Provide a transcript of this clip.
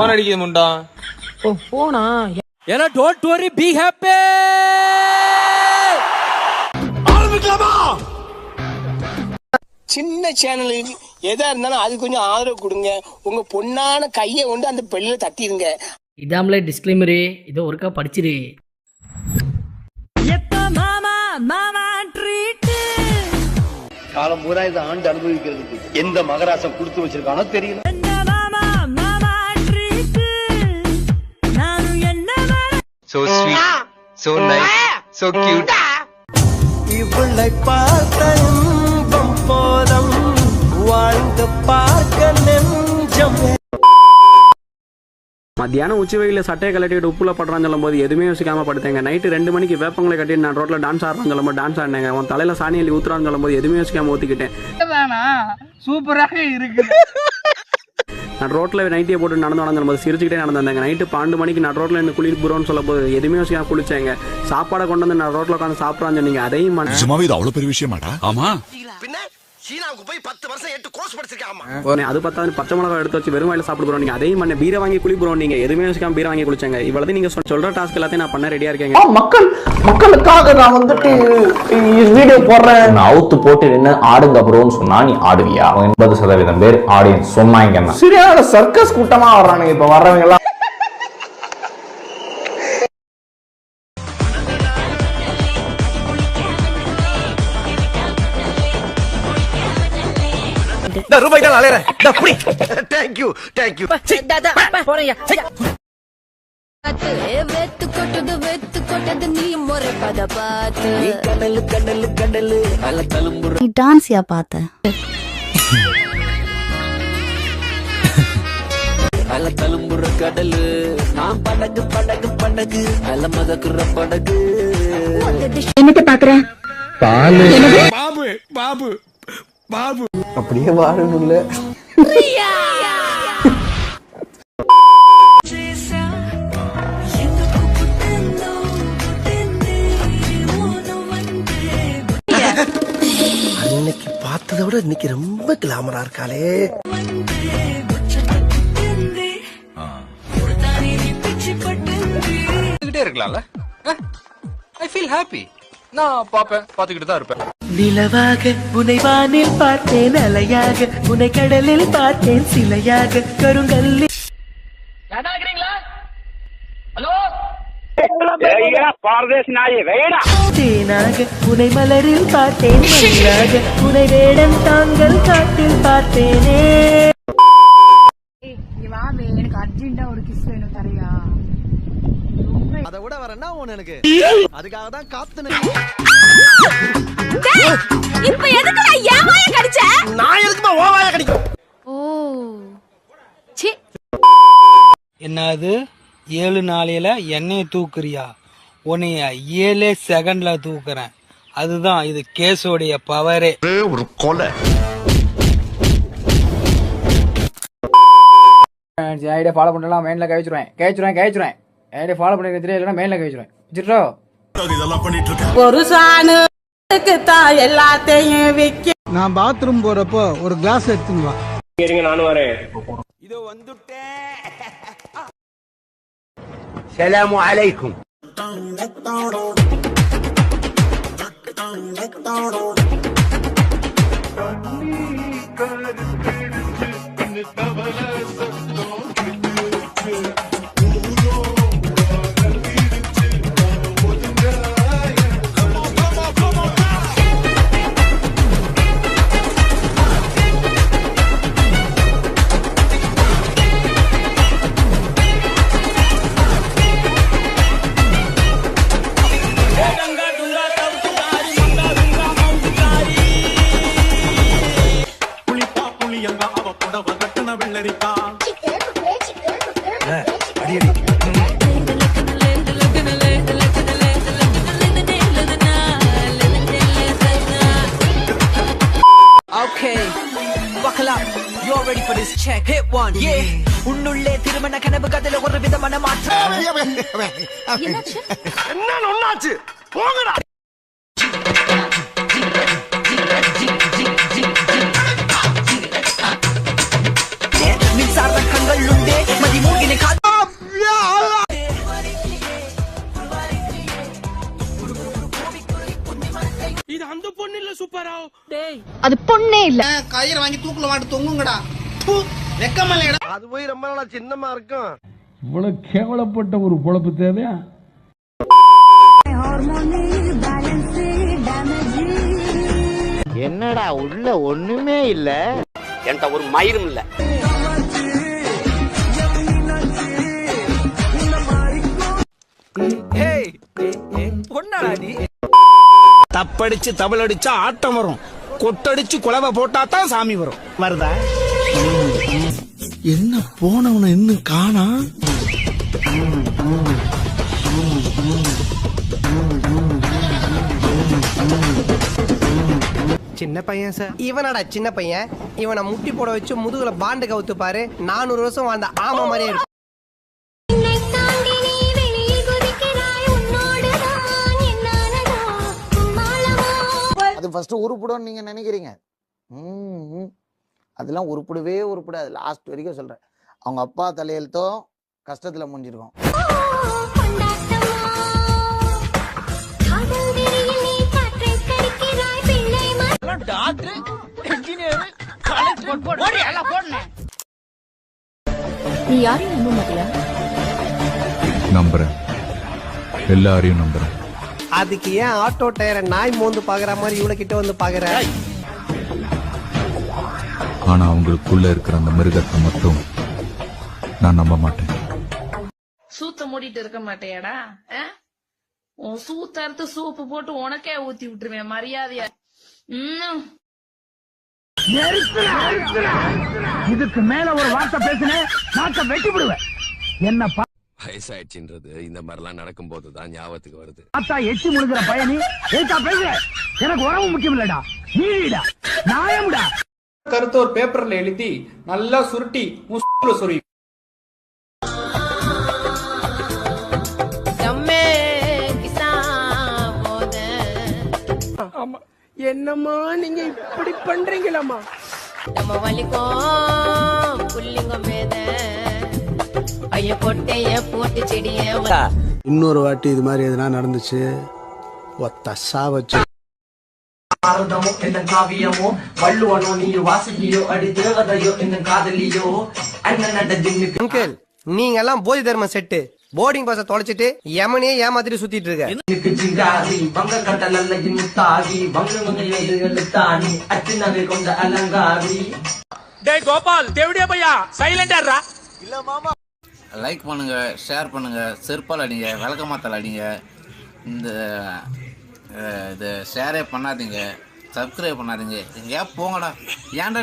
Phone அடிக்குது முண்டா. ஓ போனா ஏன்னா டோன்ட் வரி பி ஹாப்பி சின்ன சேனலுக்கு எதா இருந்தாலும் அது கொஞ்சம் ஆதரவு கொடுங்க. உங்க பொண்ணான கையை கொண்டு அந்த பெல்லில தட்டிடுங்க. இதாமலே டிஸ்க்ளைமரு இதோ ஒருக்கா படிச்சிரு. காலம் பூரா இதை ஆண்டு அனுபவிக்கிறதுக்கு எந்த மகராசம் கொடுத்து வச்சிருக்கானோ தெரியல. So sweet so nice so cute இவளை பார்த்த இன்பம் போலம் வாழ்ந்து பார்க்க நெஞ்சம். மத்தியானம் உச்சி வெயில சட்டையை கலட்டிட்டு உப்புல படுறான்னு சொல்லும் போது எதுவுமே யோசிக்காம படுத்தேங்க. நைட்டு ரெண்டு மணிக்கு வேப்பங்களை கட்டிட்டு நான் ரோட்ல டான்ஸ் ஆடுறேன்னு சொல்லும் போது டான்ஸ் ஆடினேங்க. உன் தலையில சாணி அள்ளி ஊத்துறான்னு சொல்லும் போது எதுவுமே யோசிக்காம ஊத்திக்கிட்டேன். சூப்பராக இருக்கு. நான் ரோட்ல நைட்டியை போட்டு நடந்து நடந்து போது சிரிச்சுக்கிட்டே நடந்து வந்தேங்க நைட்டு பன்னெண்டு மணிக்கு நான் ரோட்ல இருந்து குளிர் புறோன்னு சொல்லும் போது எதுவுமே யோசிக்காம குளிச்சேங்க. சாப்பாடை கொண்டு வந்து நான் ரோட்ல உட்காந்து சாப்பிட்றான்னு சொன்னீங்க. அதையும் நிஜமாவே இது அவ்வளவு பெரிய விஷயமாடா? ஆமா. சீனாவுக்கு போய் பத்து வருஷம் எட்டு கோர்ஸ் படிச்சிருக்காமா அது பத்தாவது பச்சை மிளகா எடுத்து வச்சு வெறும் வாயில சாப்பிட்டு போறோம் நீங்க. அதையும் பண்ண பீரை வாங்கி குளி போறோம் நீங்க. எதுவுமே யோசிக்காம பீரை வாங்கி குளிச்சாங்க. இவ்வளவு நீங்க சொல்- சொல்ற டாஸ்க் எல்லாத்தையும் நான் பண்ண ரெடியா இருக்கேங்க. மக்கள் மக்களுக்காக நான் வந்துட்டு வீடியோ போடுறேன். நான் அவுத்து போட்டு நின்று ஆடுங்க ப்ரோன்னு சொன்னா நீ ஆடுவியா? எண்பது சதவீதம் பேர் ஆடியன்ஸ் சொன்னாங்கன்னா சரியான சர்க்கஸ் கூட்டமா வர்றானுங்க இப்ப வர்றவங்க எல்லாம் ரூபாய் தான் அலையறேன் தேங்க்யூ தேங்க்யூ வெத்து கொட்டது வெத்து கொட்டது நீ முறை பத பார்த்து. கடலு கடலு கடலு நல்ல தழும்புற நீ டான்ஸியா பார்த்த? நல்ல தழும்புற கடலு நான் படகு படகு படகு நல்ல மதக்குற படகு. என்னத்த பாக்குற? பாபு பாபு. பாபு. அப்படியே வாழணும்ல. அன்னைக்கு பார்த்ததை விட இன்னைக்கு ரொம்ப கிளாமரா இருக்காளே. இருக்கலாம்ல. ஐ ஃபீல் ஹாப்பி நான் பாப்பேன் பாத்துக்கிட்டு தான் இருப்பேன். நிலவாக உனை வானில் பார்த்தேன் அலையாக உனை கடலில் பார்த்தேன் சிலையாக கருங்கல்லி. தேனாக உனை மலரில் பார்த்தேன் மயிலாக உனை வேடன் தாங்கள் காட்டில் பார்த்தேனே. எனக்கு அர்ஜென்டா ஒரு கிஸ் வேணும் தரையா? அதை விட வரேன்னா உன் எனக்கு. அதுக்காக தான் காத்து இப்ப எதுக்கு நான் ஏமாய கடிச்ச? நான் எதுக்குமா ஓவாய கிடைக்கும் ஓ சி என்னது? ஏழு நாளையில எண்ணெயை தூக்குறியா? உன்னைய ஏழே செகண்ட்ல தூக்குறேன். அதுதான் இது கேஸோடைய பவரே ஒரு கொலை. ஐடியா ஃபாலோ பண்ணலாம் மெயின்ல கழிச்சிருவேன் கழிச்சிருவேன் கழிச்சிருவேன் ஐடியா ஃபாலோ பண்ணிருக்க தெரியும் இல்லைன்னா மெயின்ல கழிச்சிருவேன் வச்சுட்டோ இதெல்லாம் பண்ணிட்டு இருக்க ஒரு சாணுக்கு தான் எல்லாத்தையும் விக்க நான் பாத்ரூம் போறப்போ ஒரு கிளாஸ் எடுத்துன்னு வா. சலாமு அலைக்கும் Okay, என்ன ஒன்னாச்சு போங்கடா. இது அந்த பொண்ணு இல்ல சூப்பராவ் அது பொண்ணே இல்ல. கயிறு வாங்கி தூக்குல மாட்டு தொங்குங்கடா. வெக்கமல்லடா அது போய் ரொம்ப நாளா சின்னமா இருக்கும். இவ்வளவு கேவலப்பட்ட ஒரு பொழப்பு தேவையா? என்னடா உள்ள ஒண்ணுமே இல்ல. என்கிட்ட ஒரு மயிரும் இல்ல. தப்படிச்சு தபல் அடிச்சா ஆட்டம் வரும். கொட்டடிச்சு குலவை போட்டா தான் சாமி வரும். வருதா? என்ன போனவன இன்னும் காணா? சின்ன பையன் சார் இவனடா சின்ன பையன். இவனை முட்டி போட வச்சு முதுகுல பாண்டு கவுத்து பாரு நானூறு வருஷம் வாழ்ந்த ஆமா மாதிரியே இருக்கும் அது ஃபர்ஸ்ட் உருப்பிடும் நீங்க நினைக்கிறீங்க. அதெல்லாம் உருப்பிடவே உருப்பிடாது. லாஸ்ட் வரைக்கும் சொல்றேன். அவங்க அப்பா தலையெழுத்தும் கஷ்டத்துல முடிஞ்சிருக்கும். நீ யாரையும் நம்ப மாட்டியா? நம்புறேன். எல்லாரையும் நம்புறேன். அதுக்கு ஏன் ஆட்டோ டயரை நாய் மோந்து பாக்குற மாதிரி இவ்வளவு கிட்ட வந்து பாக்குற? ஆனா அவங்களுக்குள்ள இருக்கிற அந்த மிருகத்தை மட்டும் நான் நம்ப மாட்டேன். சூத்த மூடிட்டு இருக்க மாட்டேயாடா உன் சூத்த அறுத்து சூப்பு போட்டு உனக்கே ஊத்தி விட்டுருவேன் மரியாதையா இதுக்கு மேல ஒரு வார்த்தை பேசுனேன் நாக்க வெட்டி விடுவேன். என்ன வயசாயிடுச்சுன்றது இந்த மாதிரிலாம் நடக்கும் போதுதான் ஞாபகத்துக்கு வருது. பார்த்தா எச்சி முழுகிற பயணி. ஏத்தா பேசுற எனக்கு உறவு முக்கியம் இல்லடா. நீடா. நியாயம்டா கருத்து ஒரு பேப்பர்ல எழுதி நல்லா சுருட்டி முஸ்ல சொறி. என்னம்மா நீங்க இப்படி பண்றீங்களாமா நம்ம வலிக்கும் புள்ளிங்கம் மேத. ஐய கொட்டைய போட்டு செடிய இன்னொரு வாட்டி இது மாதிரி எதுனா நடந்துச்சு ஒத்த சாவச்சு பாரதமோ என்ன காவியமோ வள்ளுவனோ நீ வாசகியோ அடி தேவதையோ என்ன காதலியோ அண்ணன் அங்கிள் நீங்க எல்லாம் போதி தர்ம செட்டு. போர்டிங் பாஸ தொலைச்சிட்டு யமனே ஏமாத்திட்டு சுத்திட்டு இருக்க. டேய் கோபால் தேவடியா பையா? சைலண்டா லைக் பண்ணுங்க ஷேர் பண்ணுங்க செருப்பால் அடிங்க விளக்கமாத்தால் அடிங்க. இந்த இது ஷேரே பண்ணாதீங்க. சப்ஸ்கிரைப் பண்ணாதீங்க. எங்கேயா போங்கடா. ஏன்டா